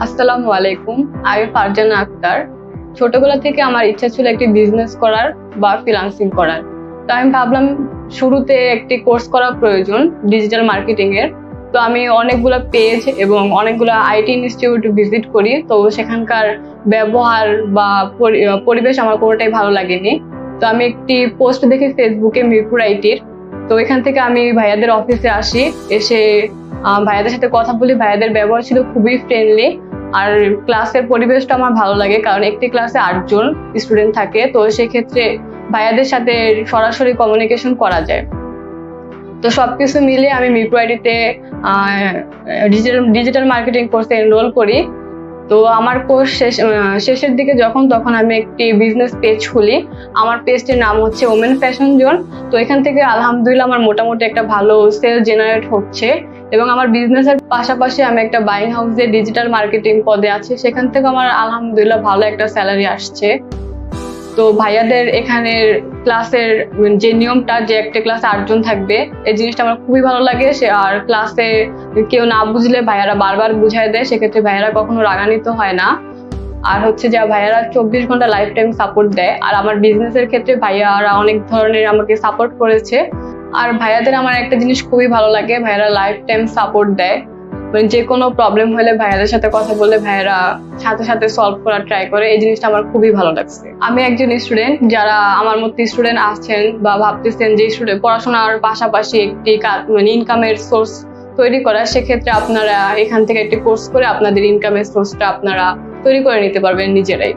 আসসালামু আলাইকুম, আমি ফারজানা আক্তার। ছোটবেলা থেকে আমার ইচ্ছা ছিল একটি বিজনেস করার বা ফ্রিল্যান্সিং করার। তো আমি ভাবলাম শুরুতে একটি কোর্স করা প্রয়োজন ডিজিটাল মার্কেটিং এর। তো আমি অনেকগুলো পেজ এবং অনেকগুলো আইটি ইনস্টিটিউট ভিজিট করি। তো সেখানকার ব্যবহার বা পরি- পরিবেশ আমার কোনোটাই ভালো লাগেনি। তো আমি একটি পোস্ট দেখি ফেসবুকে মিরপুর আইটির তো এখান থেকে আমি ভাইয়াদের অফিসে আসি। এসে ভাইয়াদের সাথে কথা বলি। ভাইয়াদের ব্যবহার ছিল খুবই ফ্রেন্ডলি আর ক্লাসের পরিবেশটা আমার ভালো লাগে, কারণ একটি ক্লাসে আটজন স্টুডেন্ট থাকে, তো সেক্ষেত্রে ভাইয়াদের সাথে সরাসরি কমিউনিকেশন করা যায়। তো সব কিছু মিলে আমি মিরপুর ডিজিটাল ডিজিটাল মার্কেটিং কোর্সে এনরোল করি। তো আমার কোর্স শেষ শেষের দিকে যখন, তখন আমি একটি বিজনেস পেজ খুলি। আমার পেজটির নাম হচ্ছে ওমেন ফ্যাশন জোন তো এখান থেকে আলহামদুলিল্লাহ আমার মোটামুটি একটা ভালো সেল জেনারেট হচ্ছে। এবং আমার বিজনেসের পাশাপাশি আমি একটা বাইং হাউসে ডিজিটাল মার্কেটিং পদে আছি। সেখান থেকে আমার আলহামদুলিল্লাহ ভালো একটা স্যালারি আসছে। তো ভাইয়াদের এখানের ক্লাসের যে নিয়মটা যে একটা ক্লাসে আটজন থাকবে, এই জিনিসটা আমার খুবই ভালো লাগে। সে আর ক্লাসে কেউ না বুঝলে ভাইয়ারা বারবার বুঝায় দেয়, সেক্ষেত্রে ভাইয়ারা কখনো রাগান্বিত হয় না। আর হচ্ছে যে ভাইয়ারা চব্বিশ ঘণ্টা লাইফ টাইম সাপোর্ট দেয়। আর আমার বিজনেসের ক্ষেত্রে ভাইয়ারা অনেক ধরনের আমাকে সাপোর্ট করেছে। আর ভাইয়াদের আমার একটা জিনিস খুবই ভালো লাগে, ভাইয়ারা লাইফ টাইম সাপোর্ট দেয়। মানে যে কোনো প্রবলেম হলে ভাইয়াদের সাথে কথা বলে ভাইয়ারা সাথে সাথে সলভ করার ট্রাই করে, এই জিনিসটা আমার খুবই ভালো লাগছে। আমি একজন স্টুডেন্ট যারা আমার মতো স্টুডেন্ট আসছেন বা ভাবতেছেন যে স্টুডেন্ট পড়াশোনার পাশাপাশি একটি মানে ইনকামের সোর্স তৈরি করা, সেক্ষেত্রে আপনারা এখান থেকে একটি কোর্স করে আপনাদের ইনকামের সোর্সটা আপনারা তৈরি করে নিতে পারবেন নিজেরাই।